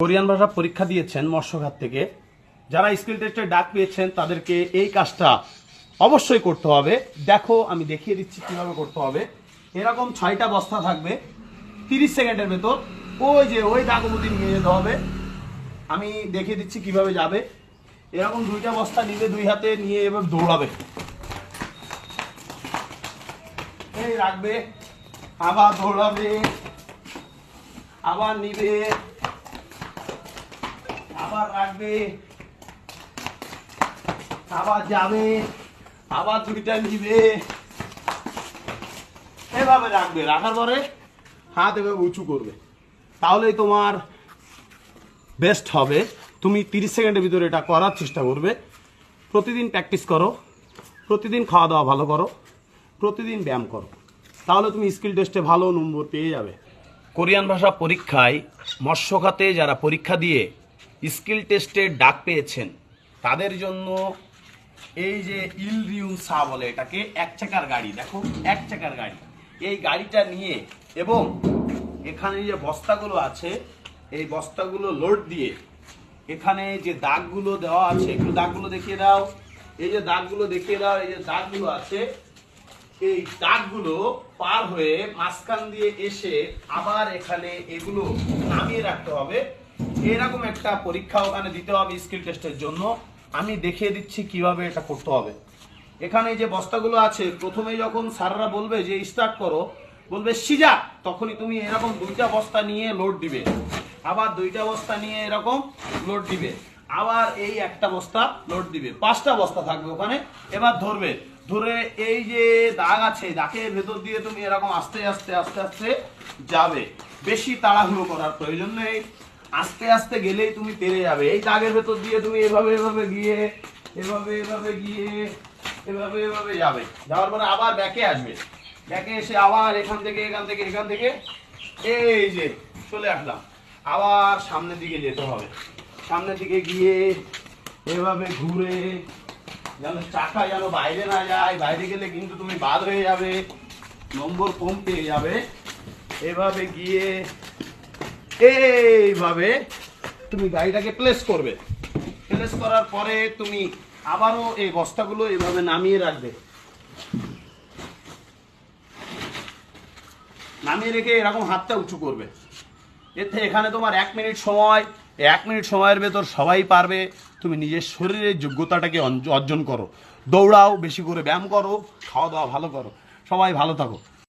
Korean ভাষা পরীক্ষা দিয়েছেন মৎস্যঘাত থেকে। যারা স্কিল টেস্টে ডাক পেয়েছেন, তাদেরকে এই কাজটা অবশ্যই করতে হবে। দেখো, আমি দেখিয়ে দিচ্ছি কীভাবে করতে হবে। এরকম ছয়টা বস্তা থাকবে। তিরিশ সেকেন্ডের ভেতর ওই যে ওই দাগ অবধি নিয়ে যেতে হবে। আমি দেখিয়ে দিচ্ছি কীভাবে যাবে। এরকম দুইটা বস্তা নিবে দুই হাতে নিয়ে এবার দৌড়াবে। এই রাখবে, আবার দৌড়াবে, আবার নিবে। আবার রাখবে। আবার যাবে, আবার দুইটা নিবে এভাবে রাখবে, রাখার পরে হাত এভাবে উঁচু করবে। তাহলেই তোমার বেস্ট হবে। তুমি তিরিশ সেকেন্ডের ভিতরে এটা করার চেষ্টা করবে। প্রতিদিন প্র্যাকটিস করো। প্রতিদিন খাওয়া দাওয়া ভালো করো। প্রতিদিন ব্যায়াম করো। তাহলে তুমি স্কিল টেস্টে ভালো নম্বর পেয়ে যাবে। কোরিয়ান ভাষা পরীক্ষায় মৎস্য খাতে যারা পরীক্ষা দিয়ে স্কিল টেস্টে ডাক পেয়েছেন। তাদের জন্য এই যে ইলরিউম সা বলে এটাকে, এক চাকার গাড়ি, দেখো, এক চাকার গাড়ি। এই গাড়িটা নিয়ে এবং এখানে যে বস্তাগুলো আছে, এই বস্তাগুলো লোড দিয়ে এখানে যে দাগগুলো দেওয়া আছে, একটু দাগগুলো দেখিয়ে দাও। এই যে দাগগুলো দেখিয়ে দাও, এই যে দাগগুলো আছে, এই দাগগুলো পার হয়ে মাঝখান দিয়ে এসে আবার এখানে এগুলো নামিয়ে রাখতে হবে। এরকম একটা পরীক্ষা ওখানে দিতে হবে স্কিল টেস্টের জন্য। আমি দেখিয়ে দিচ্ছি কীভাবে এটা করতে হবে। এখানে যে বস্তাগুলো আছে, প্রথমে যখন স্যাররা বলবে যে, স্টার্ট করো, বলবে, সিজা! তখনই তুমি এরকম দুইটা বস্তা নিয়ে লোড দিবে। আবার দুইটা বস্তা নিয়ে এরকম লোড দিবে। আবার এই একটা বস্তা লোড দিবে। পাঁচটা বস্তা থাকবে ওখানে। এবার ধরবে। ধরে এই যে দাগ আছে দাগের ভেতর দিয়ে তুমি এরকম আস্তে আস্তে আস্তে আস্তে যাবে। বেশি তাড়াহুড়ো করার প্রয়োজন নেই। আস্তে আস্তে গেলেই তুমি পেরে যাবে। এই দাগের ভেতর দিয়ে তুমি এভাবে এভাবে গিয়ে, এভাবে এভাবে গিয়ে, এভাবে এভাবে যাবে। যাওয়ার পরে আবার ব্যাকে আসবে। ব্যাকে এসে আবার এখান থেকে এখান থেকে এখান থেকে এই যে চলে আসলাম। আবার সামনের দিকে যেতে হবে। সামনের দিকে গিয়ে এভাবে ঘুরে যেন চাকা যেন বাইরে না যায়। বাইরে গেলে কিন্তু তুমি বাদ হয়ে যাবে, নম্বর কম পেয়ে যাবে। এভাবে গিয়ে এইভাবে তুমি গাড়িটাকে প্লেস করবে। প্লেস করার পরে তুমি আবারও এই বস্তাগুলো এইভাবে নামিয়ে রাখবে। নামিয়ে রেখে এরকম হাতটা উঁচু করবে। এতে এখানে তোমার এক মিনিট সময়, এক মিনিট সময়ের ভেতর সবাই পারবে। তুমি নিজের শরীরের যোগ্যতাটাকে অর্জন করো। দৌড়াও, বেশি করে ব্যায়াম করো, খাওয়া দাওয়া ভালো করো। সবাই ভালো থাকো।